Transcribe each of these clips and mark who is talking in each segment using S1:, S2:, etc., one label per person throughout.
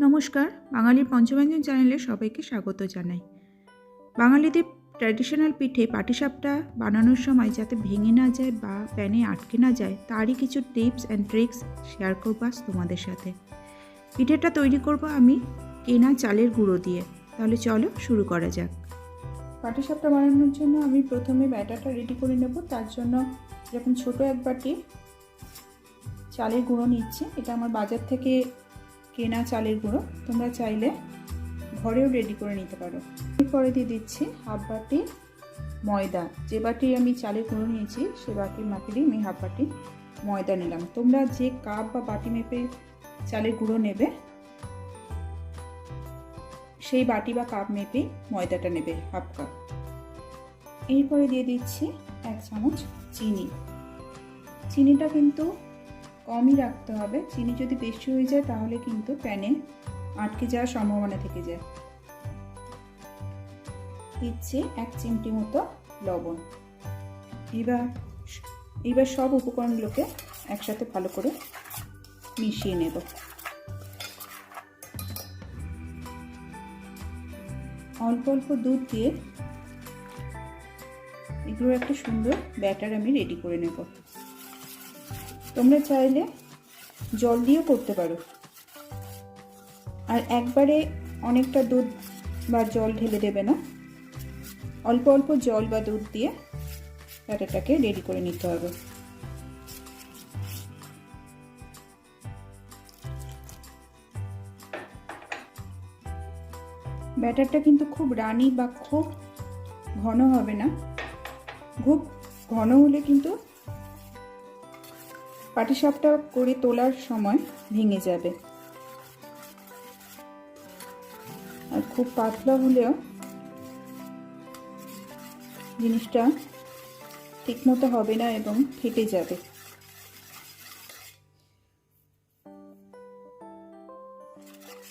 S1: নমস্কার, বাঙালির পঞ্চব্যঞ্জন চ্যানেলে সবাইকে স্বাগত জানাই। বাঙালিদের ট্র্যাডিশনাল পিঠে পাটিসাপটা বানানোর সময় যাতে ভেঙে না যায় বা প্যানে আটকে না যায়, তারই কিছু টিপস অ্যান্ড ট্রিক্স শেয়ার করব তোমাদের সাথে। পিঠেটা তৈরি করব আমি কেনা চালের গুঁড়ো দিয়ে। তাহলে চলো শুরু করা যাক। পাটিসাপটা বানানোর জন্য আমি প্রথমে ব্যাটারটা রেডি করে নেব। তার জন্য যখন ছোট এক বাটি চালের গুঁড়ো নিচ্ছে, এটা আমার বাজার থেকে কেনা চালের গুঁড়ো তোমরা চাইলে ঘরেও রেডি করে নিতে পারো। এরপরে দিয়ে দিচ্ছি হাফ বাটি ময়দা। যে বাটি আমি চালের গুঁড়ো নিয়েছি, সে বাটির মাপেরই আমি হাফ বাটি ময়দা নিলাম। তোমরা যে কাপ বা বাটি মেপে চালের গুঁড়ো নেবে, সেই বাটি বা কাপ মেপেই ময়দাটা নেবে হাফ কাপ এরপরে দিয়ে দিচ্ছি এক চামচ চিনি। চিনিটা কিন্তু কমই রাখতে হবে। চিনি যদি বেশি হয়ে যায়, তাহলে কিন্তু প্যানে আটকে যাওয়ার সম্ভাবনা থেকে যায়। দিচ্ছি এক চিমটি মতো লবণ। এবার এবার সব উপকরণগুলোকে একসাথে ভালো করে মিশিয়ে নেব। অল্প অল্প দুধ দিয়ে এগুলোর একটা সুন্দর ব্যাটার আমি রেডি করে নেব। তোমরা চাইলে জল দিয়েও করতে পারো। আর একবারে অনেকটা দুধ বা জল ঢেলে দেবে না। অল্প অল্প জল বা দুধ দিয়ে ব্যাটারটাকে রেডি করে নিতে হবে। ব্যাটারটা কিন্তু খুব রানি বা খুব ঘন হবে না। খুব ঘন হলে কিন্তু পাটিসাপটা করে তোলার সময় ভেঙে যাবে। আর খুব পাতলা হলেও জিনিসটা ঠিকমতো হবে না এবং ফেটে যাবে।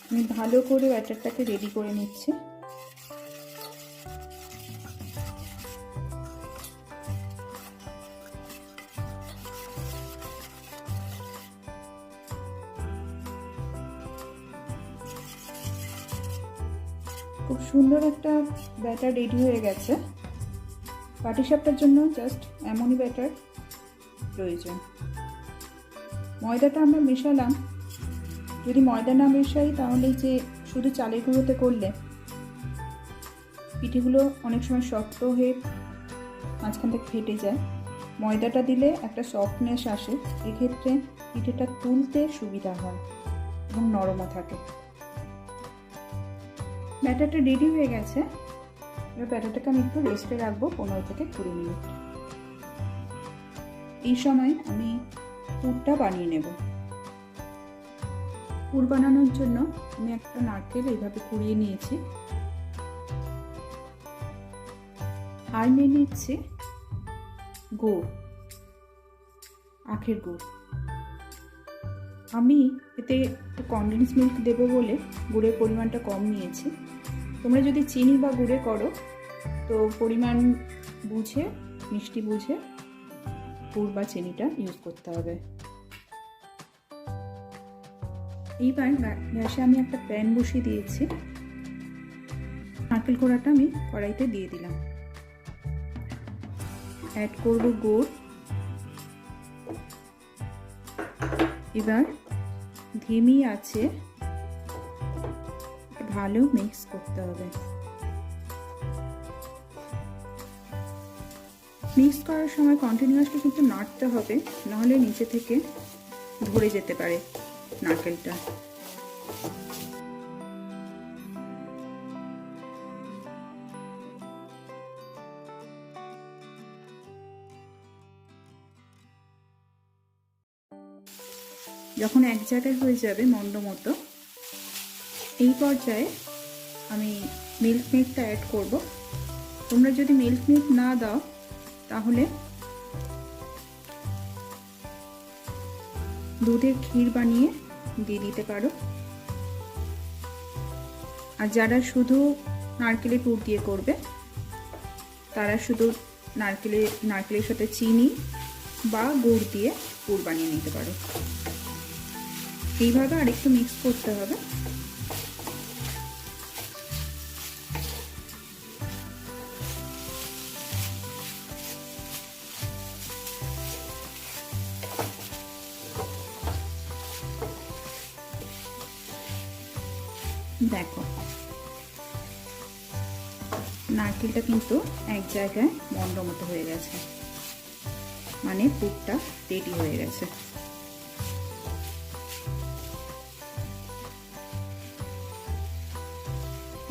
S1: আমি ভালো করে ব্যাটারটাকে রেডি করে নিচ্ছি। খুব সুন্দর একটা ব্যাটার রেডি হয়ে গেছে। পাটিসাপটার জন্য জাস্ট এমনই ব্যাটার প্রয়োজন। ময়দাটা আমরা মেশালাম। যদি ময়দা না মেশাই তাহলে যে শুধু চালের গুঁড়োতে করলে পিঠেগুলো অনেক সময় শক্ত হয়ে মাঝখান থেকে ফেটে যায়। ময়দাটা দিলে একটা সফটনেস আসে। এক্ষেত্রে পিঠেটা তুলতে সুবিধা হয় এবং নরমও থাকে। ব্যাটারটা রেডি হয়ে গেছে। এবার ব্যাটারটাকে আমি একটু রেস্টে রাখব, পনেরো থেকে কুড়ি মিনিট। এই সময় আমি পুরটা বানিয়ে নেব। পুর বানানোর জন্য আমি একটা নারকেল এইভাবে কুড়িয়ে নিয়েছি। আর নিয়ে নিচ্ছি গুড়, আখের গুড়। আমি এতে কনডেন্স মিল্ক দেবো বলে গুড়ের পরিমাণটা কম নিয়েছি। তোমরা যদি চিনি বা গুড়ে করো, তো পরিমাণ বুঝে, মিষ্টি বুঝে গুড় বা চিনিটা ইউজ করতে হবে। এইবার গ্যাসে আমি একটা প্যান বসিয়ে দিয়েছি। নারকেল কোড়াটা আমি কড়াইতে দিয়ে দিলাম। অ্যাড করব গুড়। এবার ধিমি আছে, ভালো মিক্স করতে হবে। মিক্স করার সময় কন্টিনিউয়াসলি কিন্তু নাড়তে হবে, নাহলে নিচে থেকে ধরে যেতে পারে নারকেলটা। যখন এক জায়গায় হয়ে যাবে মন্দ মতো, এই পর্যায়ে আমি মিল্ক মিল্কটা অ্যাড করব। তোমরা যদি মিল্ক মিল্ক না দাও, তাহলে দুধের ক্ষীর বানিয়ে দিয়ে দিতে পারো। আর যারা শুধু নারকেলের পুর দিয়ে করবে, তারা শুধু নারকেলে, নারকেলের সাথে চিনি বা গুড় দিয়ে পুর বানিয়ে নিতে পারো। এইভাবে আর একটু মিক্স করতে হবে। দেখো, নারকেলটা কিন্তু এক জায়গায় মন্ড মতো হয়ে গেছে। মানে পুরটা রেডি হয়ে গেছে।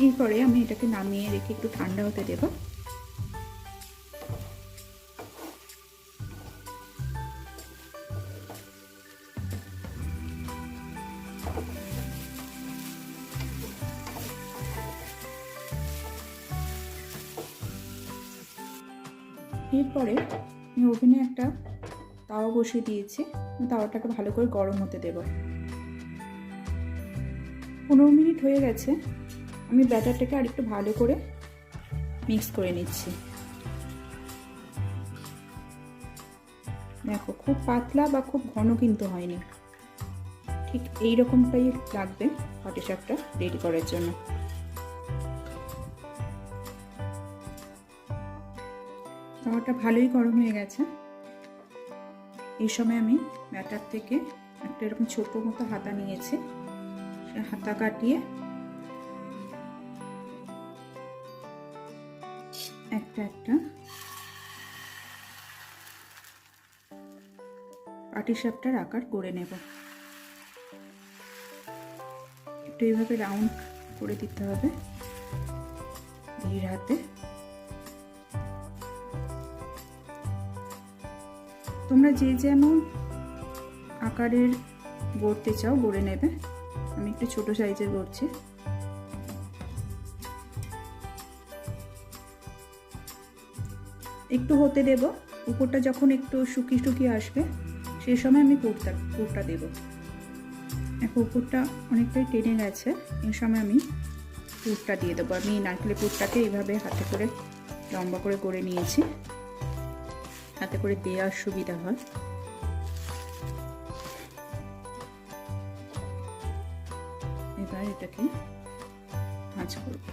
S1: এরপরে আমি এটাকে নামিয়ে রেখে একটু ঠান্ডা হতে দেবো। এরপরে আমি ওভেনে একটা তাওয়া বসিয়ে দিয়েছি। তাওয়াটাকে ভালো করে গরম হতে দেব। পনেরো মিনিট হয়ে গেছে। আমি ব্যাটারটাকে আর একটু ভালো করে মিক্স করে নিচ্ছি। দেখো, খুব পাতলা বা খুব ঘন কিন্তু হয়নি। ঠিক এই রকমটাই লাগবে পাটিসাপটা রেডি করার জন্য। তাওয়াটা ভালোই গরম হয়ে গেছে। এই সময় আমি ব্যাটার থেকে একটা এরকম ছোট মতো হাতা নিয়েছি। সে হাতা কাটিয়ে একটা একটা পাটিসাপটার আকার করে নেব। একটু এইভাবে রাউন্ড করে দিতে হবে। ধীর হাতে। তোমরা যে যেমন আকারের গড়তে চাও, গড়ে নেবে। আমি একটু ছোট সাইজের গড়ছি। একটু হতে দেব। উপরটা যখন একটু শুকিয়ে শুকিয়ে আসবে সেই সময় আমি পুরটা পুরটা দেব। এখন উপরটা অনেকটাই টেনে গেছে। এই সময় আমি পুরটা দিয়ে দেবো। আমি নারকেলের পুরটাকে এইভাবে হাতে করে লম্বা করে গড়ে নিয়েছি। হাতে করে দেওয়ার সুবিধা হয়। এবার এটাকে ভাঁজ করব।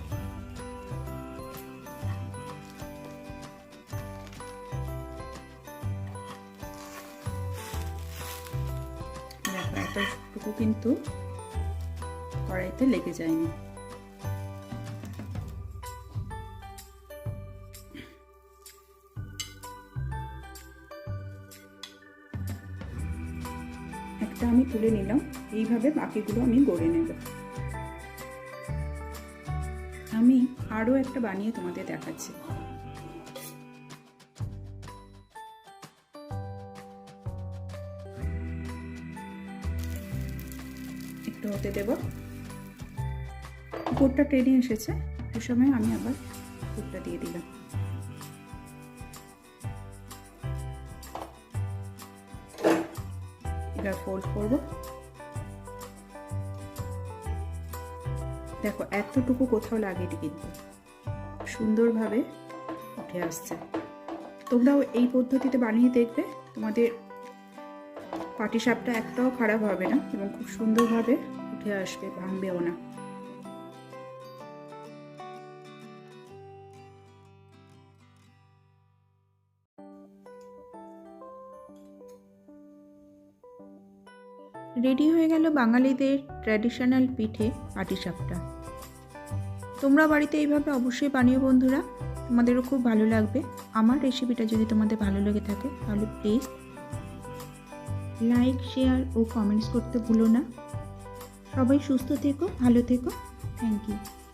S1: এতটুকু কিন্তু কড়াইতে লেগে যায়নি। আমি তুলে নিলাম। এইভাবে বাকিগুলো আমি গড়ে নেব। আমি আরও একটা বানিয়ে তোমাদের দেখাচ্ছি। একটু হতে দেব। উপরটা টেনে এসেছে। সে সময় আমি আবার উপরটা দিয়ে দিলাম। এটা ফোল্ড করব। দেখো, এতটুকু কোথাও লাগেনি কিন্তু। সুন্দরভাবে উঠে আসছে। তোমরাও এই পদ্ধতিতে বানিয়ে দেখবে, তোমাদের পাটিসাপটা একটাও খারাপ হবে না এবং খুব সুন্দরভাবে উঠে আসবে, ভাঙবেও না। রেডি হয়ে গেল বাঙালিদের ট্র্যাডিশনাল পিঠে পাটিসাপটা। তোমরা বাড়িতে এইভাবে অবশ্যই বানিও বন্ধুরা, তোমাদেরও খুব ভালো লাগবে। আমার রেসিপিটা যদি তোমাদের ভালো লেগে থাকে, তাহলে প্লিজ লাইক শেয়ার ও কমেন্টস করতে ভুলো না। সবাই সুস্থ থেকো, ভালো থেকো। Thank you